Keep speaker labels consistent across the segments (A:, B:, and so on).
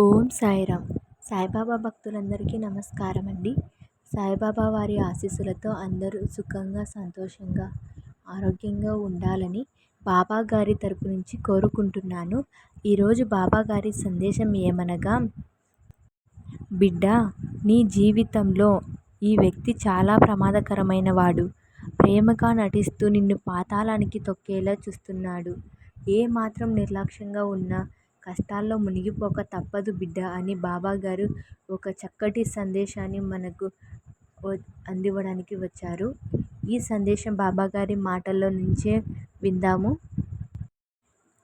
A: ఓం సాయిరామ్. సాయిబాబా భక్తులందరికీ నమస్కారం అండి సాయిబాబా వారి ఆశీస్సులతో అందరూ సుఖంగా సంతోషంగా ఆరోగ్యంగా ఉండాలని బాబా గారి తరపు నుంచి కోరుకుంటున్నాను. ఈరోజు బాబా గారి సందేశం ఏమనగా బిడ్డ నీ జీవితంలో ఈ వ్యక్తి చాలా ప్రమాదకరమైన వాడు ప్రేమగా నటిస్తూ నిన్ను పాతాళానికి తొక్కేలా చూస్తున్నాడు. ఏ మాత్రం నిర్లక్ష్యంగా ఉన్నా కష్టాల్లో మునిగిపోక తప్పదు బిడ్డ అని బాబాగారు ఒక చక్కటి సందేశాన్ని మనకు అందివ్వడానికి వచ్చారు. ఈ సందేశం బాబాగారి మాటల్లో నుంచే విందాము.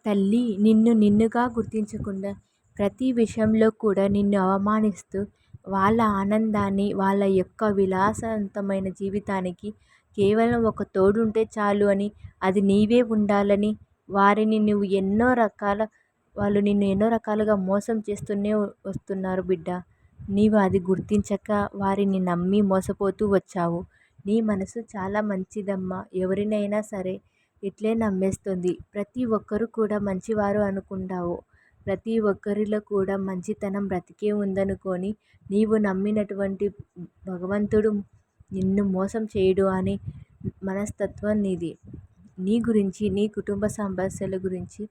A: తల్లి నిన్ను నిన్నుగా గుర్తించకుండా ప్రతి విషయంలో కూడా నిన్ను అవమానిస్తూ వాళ్ళ ఆనందాన్ని వాళ్ళ యొక్క విలాసవంతమైన జీవితానికి కేవలం ఒక తోడుంటే చాలు అని అది నీవే ఉండాలని వారిని నువ్వు ఎన్నో రకాల వాళ్ళు నిన్ను ఎన్నో రకాలుగా మోసం చేస్తూనే వస్తున్నారు బిడ్డ. నీవు అది గుర్తించక వారిని నమ్మి మోసపోతూ వచ్చావు. నీ మనసు చాలా మంచిదమ్మా. ఎవరినైనా సరే ఇట్లే నమ్మేస్తుంది. ప్రతి ఒక్కరు కూడా మంచివారు అనుకుంటావు. ప్రతి ఒక్కరిలో కూడా మంచితనం బ్రతికే ఉందనుకొని నీవు నమ్మినటువంటి భగవంతుడు నిన్ను మోసం చేయడు అని మనస్తత్వం నీది. నీ గురించి నీ కుటుంబ సమస్యల గురించి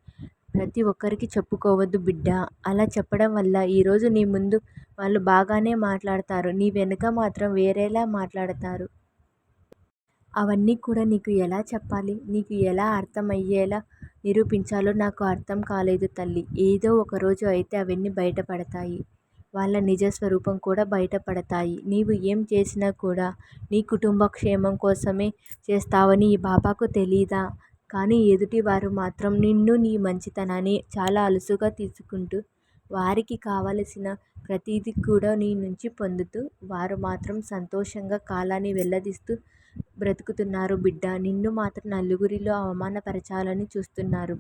A: ప్రతి ఒక్కరికి చెప్పుకోవద్దు బిడ్డ. అలా చెప్పడం వల్ల ఈరోజు నీ ముందు వాళ్ళు బాగానే మాట్లాడతారు. నీ వెనుక మాత్రం వేరేలా మాట్లాడతారు. అవన్నీ కూడా నీకు ఎలా చెప్పాలి? నీకు ఎలా అర్థమయ్యేలా నిరూపించాలో నాకు అర్థం కాలేదు తల్లి. ఏదో ఒక రోజు అయితే అవన్నీ బయటపడతాయి. వాళ్ళ నిజ స్వరూపం కూడా బయటపడతాయి. నీవు ఏం చేసినా కూడా నీ కుటుంబ క్షేమం కోసమే చేస్తావని ఈ బాబాకు తెలీదా? కానీ ఎదుటివారు మాత్రం నిన్ను నీ మంచితనాన్ని చాలా అలుసుగా తీసుకుంటూ వారికి కావలసిన ప్రతిదీ కూడా నీ నుంచి పొందుతూ వారు మాత్రం సంతోషంగా కాలాన్ని వెల్లదీస్తూ బ్రతుకుతున్నారు బిడ్డ. నిన్ను మాత్రం నలుగురిలో అవమానపరచాలని చూస్తున్నారు.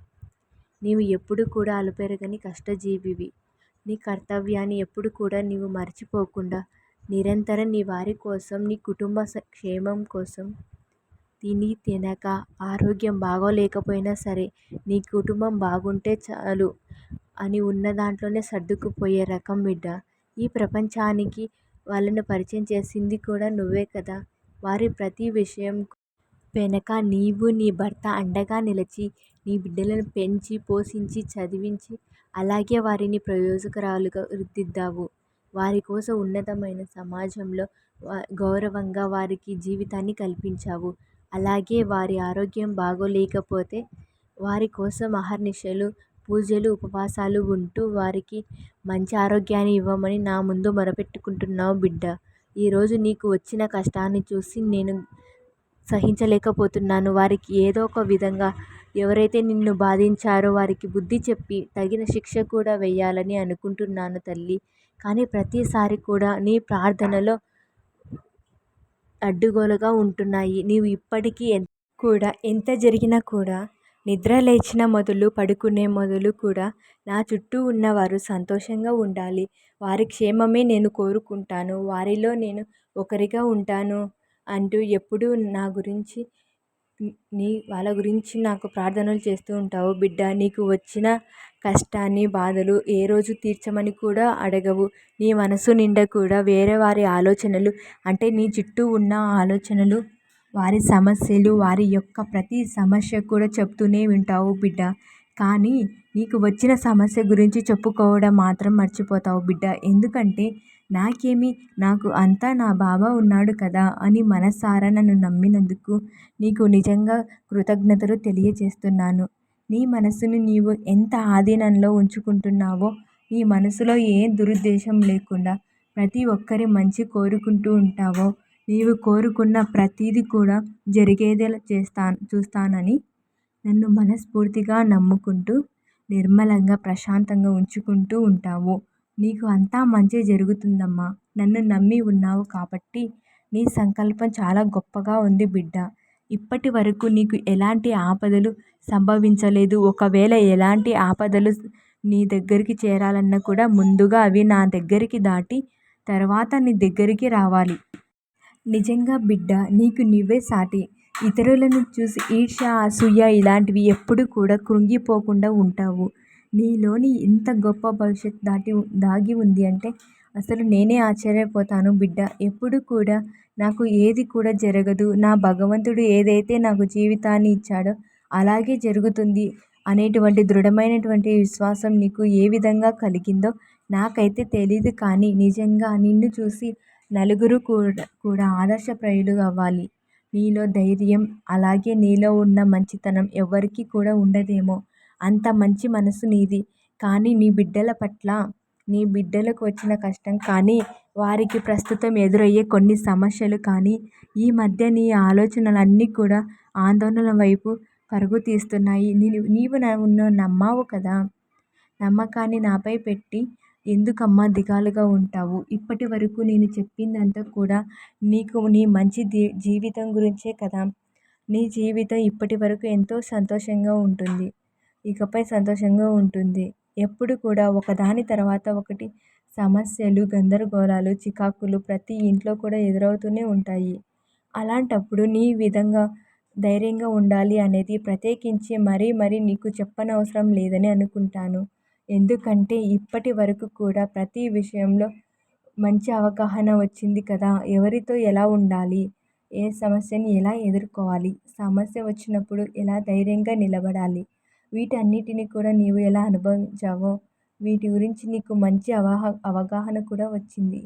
A: నీవు ఎప్పుడు కూడా అలుపెరగని కష్టజీవివి. నీ కర్తవ్యాన్ని ఎప్పుడు కూడా నీవు మర్చిపోకుండా నిరంతరం నీ వారి కోసం నీ కుటుంబ క్షేమం కోసం తిని తినక ఆరోగ్యం బాగోలేకపోయినా సరే నీ కుటుంబం బాగుంటే చాలు అని ఉన్న దాంట్లోనే సర్దుకుపోయే రకం బిడ్డ. ఈ ప్రపంచానికి వాళ్ళను పరిచయం చేసింది కూడా నువ్వే కదా. వారి ప్రతి విషయం వెనక నీవు నీ భర్త అండగా నిలిచి నీ బిడ్డలను పెంచి పోషించి చదివించి అలాగే వారిని ప్రయోజకురాలుగా రుద్దిద్దావు వారి కోసం ఉన్నతమైన సమాజంలో గౌరవంగా వారికి జీవితాన్ని కల్పించావు. అలాగే వారి ఆరోగ్యం బాగోలేకపోతే వారి కోసం అహర్నిశలు పూజలు ఉపవాసాలు ఉంటూ వారికి మంచి ఆరోగ్యాన్ని ఇవ్వమని నా ముందు మొరపెట్టుకుంటున్నావు బిడ్డ. ఈరోజు నీకు వచ్చిన కష్టాన్ని చూసి నేను సహించలేకపోతున్నాను. వారికి ఏదో ఒక విధంగా ఎవరైతే నిన్ను బాధించారో వారికి బుద్ధి చెప్పి తగిన శిక్ష కూడా వేయాలని అనుకుంటున్నాను తల్లి. కానీ ప్రతిసారి కూడా నీ ప్రార్థనలో అడ్డుగోలుగా ఉంటున్నాయి. నీవు ఇప్పటికీ కూడా ఎంత జరిగినా కూడా నిద్ర లేచిన మొదలు పడుకునే మొదలు కూడా నా చుట్టూ ఉన్నవారు సంతోషంగా ఉండాలి. వారి క్షేమమే నేను కోరుకుంటాను. వారిలో నేను ఒకరిగా ఉంటాను అంటూ ఎప్పుడూ నా గురించి నీ వాళ్ళ గురించి నాకు ప్రార్థనలు చేస్తూ ఉంటావు. బిడ్డ నీకు వచ్చిన కష్టాన్ని బాధలు ఏ రోజు తీర్చమని కూడా అడగవు. నీ మనసు నిండా కూడా వేరే వారి ఆలోచనలు అంటే నీ చుట్టూ ఉన్న ఆలోచనలు వారి సమస్యలు వారి యొక్క ప్రతి సమస్య కూడా చెప్తూనే వింటావు బిడ్డ. కానీ నీకు వచ్చిన సమస్య గురించి చెప్పుకోవడం మాత్రం మర్చిపోతావు బిడ్డ. ఎందుకంటే నాకేమి? నాకు అంతా నా బాబా ఉన్నాడు కదా అని మనసారా నన్ను నమ్మినందుకు నీకు నిజంగా కృతజ్ఞతలు తెలియజేస్తున్నాను. నీ మనసును నీవు ఎంత ఆధీనంలో ఉంచుకుంటున్నావో నీ మనసులో ఏ దురుద్దేశం లేకుండా ప్రతి ఒక్కరి మంచి కోరుకుంటూ ఉంటావో నీవు కోరుకున్న ప్రతీది కూడా జరిగేదేలా చేస్తాను చూస్తానని నన్ను మనస్ఫూర్తిగా నమ్ముకుంటూ నిర్మలంగా ప్రశాంతంగా ఉంచుకుంటూ ఉంటావు. నీకు అంతా మంచి జరుగుతుందమ్మా. నన్ను నమ్మి ఉన్నావు కాబట్టి నీ సంకల్పం చాలా గొప్పగా ఉంది బిడ్డ. ఇప్పటి వరకు నీకు ఎలాంటి ఆపదలు సంభవించలేదు. ఒకవేళ ఎలాంటి ఆపదలు నీ దగ్గరికి చేరాలన్నా కూడా ముందుగా అవి నా దగ్గరికి దాటి తర్వాత నీ దగ్గరికి రావాలి. నిజంగా బిడ్డ నీకు నువ్వే సాటి. ఇతరులను చూసి ఈర్ష్య అసూయ ఇలాంటివి ఎప్పుడు కూడా కృంగిపోకుండా ఉంటావు. నీలోని ఇంత గొప్ప భవిష్యత్తు దాటి దాగి ఉంది అంటే అసలు నేనే ఆశ్చర్యపోతాను బిడ్డ. ఎప్పుడు కూడా నాకు ఏది కూడా జరగదు. నా భగవంతుడు ఏదైతే నాకు జీవితాన్ని ఇచ్చాడో అలాగే జరుగుతుంది అనేటువంటి దృఢమైనటువంటి విశ్వాసం నీకు ఏ విధంగా కలిగిందో నాకైతే తెలీదు కానీ నిజంగా నిన్ను చూసి నలుగురు కూడా కూడా ఆదర్శప్రాయులు అవ్వాలి. నీలో ధైర్యం అలాగే నీలో ఉన్న మంచితనం ఎవరికీ కూడా ఉండదేమో. అంత మంచి మనసు నీది. కానీ నీ బిడ్డల పట్ల నీ బిడ్డలకు వచ్చిన కష్టం కానీ వారికి ప్రస్తుతం ఎదురయ్యే కొన్ని సమస్యలు కానీ ఈ మధ్య నీ ఆలోచనలన్నీ కూడా ఆందోళన వైపు పరుగు తీస్తున్నాయి. నేను నీవు నన్ను నమ్మావు కదా? నమ్మకాన్ని నాపై పెట్టి ఎందుకమ్మా దిగాలుగా ఉంటావు? ఇప్పటి వరకు నేను చెప్పిందంతా కూడా నీకు నీ మంచి జీవితం గురించే కదా? నీ జీవితం ఇప్పటి వరకు ఎంతో సంతోషంగా ఉంటుంది. ఇకపై సంతోషంగా ఉంటుంది. ఎప్పుడు కూడా ఒకదాని తర్వాత ఒకటి సమస్యలు గందరగోళాలు చికాకులు ప్రతి ఇంట్లో కూడా ఎదురవుతూనే ఉంటాయి. అలాంటప్పుడు నీ విధంగా ధైర్యంగా ఉండాలి అనేది ప్రత్యేకించి మరీ మరీ నీకు చెప్పనవసరం లేదని అనుకుంటాను. ఎందుకంటే ఇప్పటి వరకు కూడా ప్రతి విషయంలో మంచి అవగాహన వచ్చింది కదా ఎవరితో ఎలా ఉండాలి? ఏ సమస్యని ఎలా ఎదుర్కోవాలి? సమస్య వచ్చినప్పుడు ఎలా ధైర్యంగా నిలబడాలి? వీటన్నిటిని కూడా నీవు ఎలా అనుభవించావో వీటి గురించి నీకు మంచి అవహ అవగాహన కూడా వచ్చింది.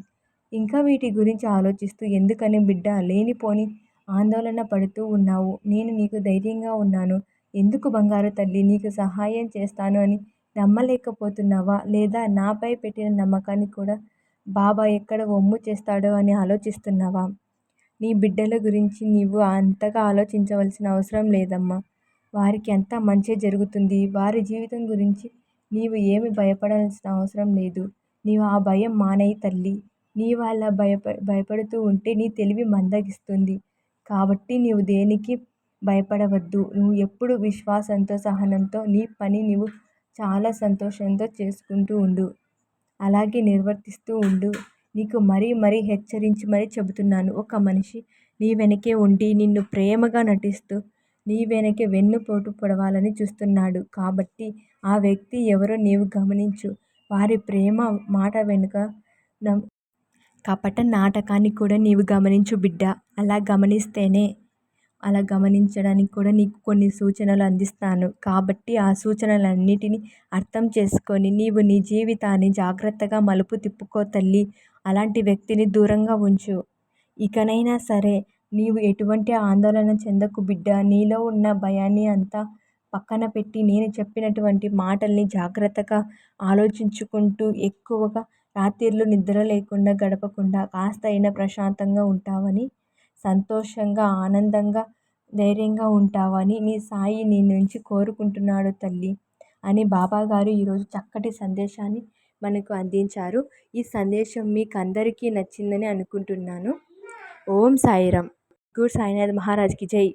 A: ఇంకా వీటి గురించి ఆలోచిస్తూ ఎందుకని బిడ్డ లేనిపోని ఆందోళన పడుతూ ఉన్నావు? నేను నీకు ధైర్యంగా ఉన్నాను. ఎందుకు బంగారు తల్లి? నీకు సహాయం చేస్తాను అని నమ్మలేకపోతున్నావా? లేదా నాపై పెట్టిన నమ్మకాన్ని కూడా బాబా ఎక్కడ వమ్ము చేస్తాడో అని ఆలోచిస్తున్నావా? నీ బిడ్డల గురించి నీవు అంతగా ఆలోచించవలసిన అవసరం లేదమ్మా. వారికి అంతా మంచి జరుగుతుంది. వారి జీవితం గురించి నీవు ఏమి భయపడాల్సిన అవసరం లేదు. నీవు ఆ భయం మానేయి తల్లి. నీవు అలా భయప భయపడుతూ ఉంటే నీ తెలివి మందగిస్తుంది. కాబట్టి నీవు దేనికి భయపడవద్దు. నువ్వు ఎప్పుడు విశ్వాసంతో సహనంతో నీ పని నువ్వు చాలా సంతోషంతో చేసుకుంటూ ఉండు. అలాగే నిర్వర్తిస్తూ ఉండు. నీకు మరీ మరీ హెచ్చరించి మరీ చెబుతున్నాను. ఒక మనిషి నీ వెనకే ఉండి నిన్ను ప్రేమగా నటిస్తూ నీ వెనకే వెన్నుపోటు పొడవాలని చూస్తున్నాడు. కాబట్టి ఆ వ్యక్తి ఎవరో నీవు గమనించు. వారి ప్రేమ మాట వెనుక కపట నాటకాన్ని కూడా నీవు గమనించు బిడ్డ. అలా గమనిస్తేనే అలా గమనించడానికి కూడా నీకు కొన్ని సూచనలు అందిస్తాను. కాబట్టి ఆ సూచనలన్నిటినీ అర్థం చేసుకొని నీవు నీ జీవితాన్ని జాగ్రత్తగా మలుపు తిప్పుకో తల్లి. అలాంటి వ్యక్తిని దూరంగా ఉంచు. ఇకనైనా సరే నీవు ఎటువంటి ఆందోళన చెందకు బిడ్డ. నీలో ఉన్న భయాన్ని అంతా పక్కన పెట్టి నేను చెప్పినటువంటి మాటల్ని జాగ్రత్తగా ఆలోచించుకుంటూ ఎక్కువగా రాత్రిళ్ళు నిద్ర లేకుండా గడపకుండా కాస్త అయినా ప్రశాంతంగా ఉంటావని సంతోషంగా ఆనందంగా ధైర్యంగా ఉంటావని నీ సాయి నీ నుంచి కోరుకుంటున్నాడు తల్లి అని బాబాగారు ఈరోజు చక్కటి సందేశాన్ని మనకు అందించారు. ఈ సందేశం మీకు అందరికీ నచ్చిందని అనుకుంటున్నాను. ఓం సాయిరామ్. గురు సాయినాథ్ మహారాజ్కి జై